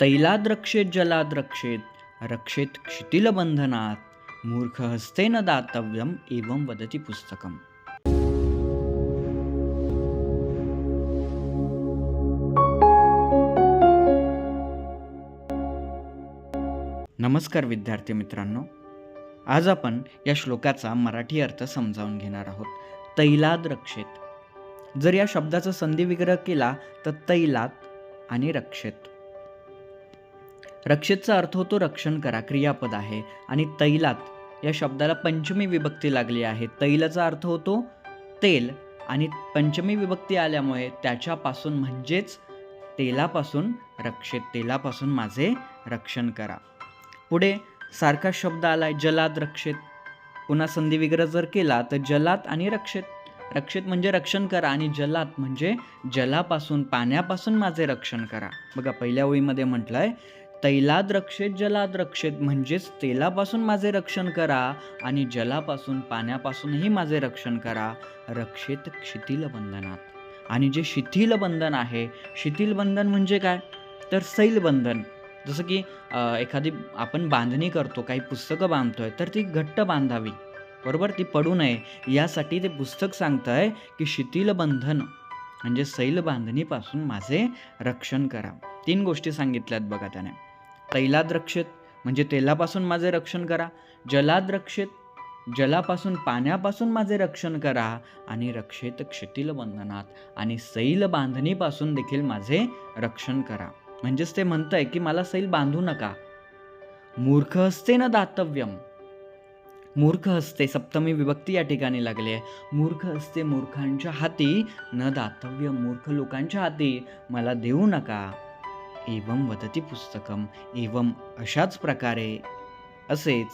तैलाद रक्षेत जलाद रक्षेत रक्षेत क्षितिल मूर्ख हस्तेन दातव्यम एवं वदती पुस्तकम. नमस्कार विद्यार्थी मित्रांनो. आज आपण या श्लोकाचा मराठी अर्थ समजावून घेणार आहोत. तैलाद रक्षेत जर या शब्दाचा संधी विग्रह केला तर तैलात आणि रक्षेत. रक्षेतचा अर्थ होतो रक्षण करा क्रियापद आहे. आणि तैलात या शब्दाला पंचमी विभक्ती लागली आहे. तैलाचा अर्थ होतो तेल. आणि पंचमी विभक्ती आल्यामुळे त्याच्यापासून म्हणजेच तेलापासून रक्षित तेलापासून माझे रक्षण करा. पुढे सारखा शब्द आलाय जलाद रक्षेत. पुन्हा संधिविग्रह जर केला तर जलात आणि रक्षित. रक्षित म्हणजे रक्षण करा आणि जलात म्हणजे जलापासून पाण्यापासून माझे रक्षण करा. बघा पहिल्या ओळीमध्ये म्हटलंय तैलाद रक्षेत जलाद रक्षेत म्हणजेच तेलापासून माझे रक्षण करा आणि जलापासून पाण्यापासूनही माझे रक्षण करा. रक्षेत शिथिल बंधनात. आणि जे शिथिल बंधन आहे शिथिल बंधन म्हणजे काय? तर सैल बंधन. जसं की एखादी आपण बांधणी करतो काही पुस्तकं बांधतो आहे तर ती घट्ट बांधावी. बरोबर? ती पडू नये. यासाठी ते पुस्तक सांगतंय की शिथिल बंधन म्हणजे सैल बांधणीपासून माझे रक्षण करा. तीन गोष्टी सांगितल्यात बघा त्याने. तैलाद्रक्षेत म्हणजे तेलापासून माझे रक्षण करा. जलाद्रक्षेत जलापासून पाण्यापासून माझे रक्षण करा. आणि रक्षेत क्षितिल बंधनात आणि सैल बांधणीपासून देखील माझे रक्षण करा. म्हणजेच ते म्हणतंय की मला सैल बांधू नका. मूर्ख हस्ते न दातव्यम. मूर्ख हस्ते सप्तमी विभक्ती या ठिकाणी लागली आहे. मूर्ख हस्ते मूर्खांच्या हाती न दातव्य मूर्ख लोकांच्या हाती मला देऊ नका. एवम वदती पुस्तकम। एवम अशाच प्रकारे असेच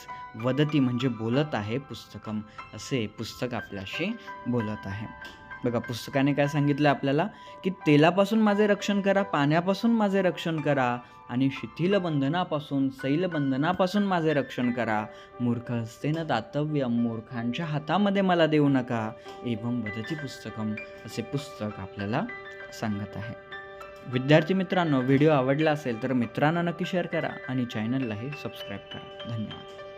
वदती म्हणजे बोलत आहे पुस्तकम असे पुस्तक आपल्याशी बोलत आहे. बघा पुस्तकाने काय सांगितलं आपल्याला? की तेलापासून माझे रक्षण करा पाण्यापासून माझे रक्षण करा आणि शिथिल बंधनापासून सैल बंधनापासून माझे रक्षण करा. मूर्ख हस्तेनं दातव्य मूर्खांच्या हातामध्ये मला देऊ नका. एवं वदती पुस्तकम असे पुस्तक आपल्याला सांगत आहे. विद्यार्थी मित्रांनो व्हिडिओ आवडला असेल तर मित्रांना नक्की शेअर करा आणि चॅनललाही सबस्क्राईब करा. धन्यवाद.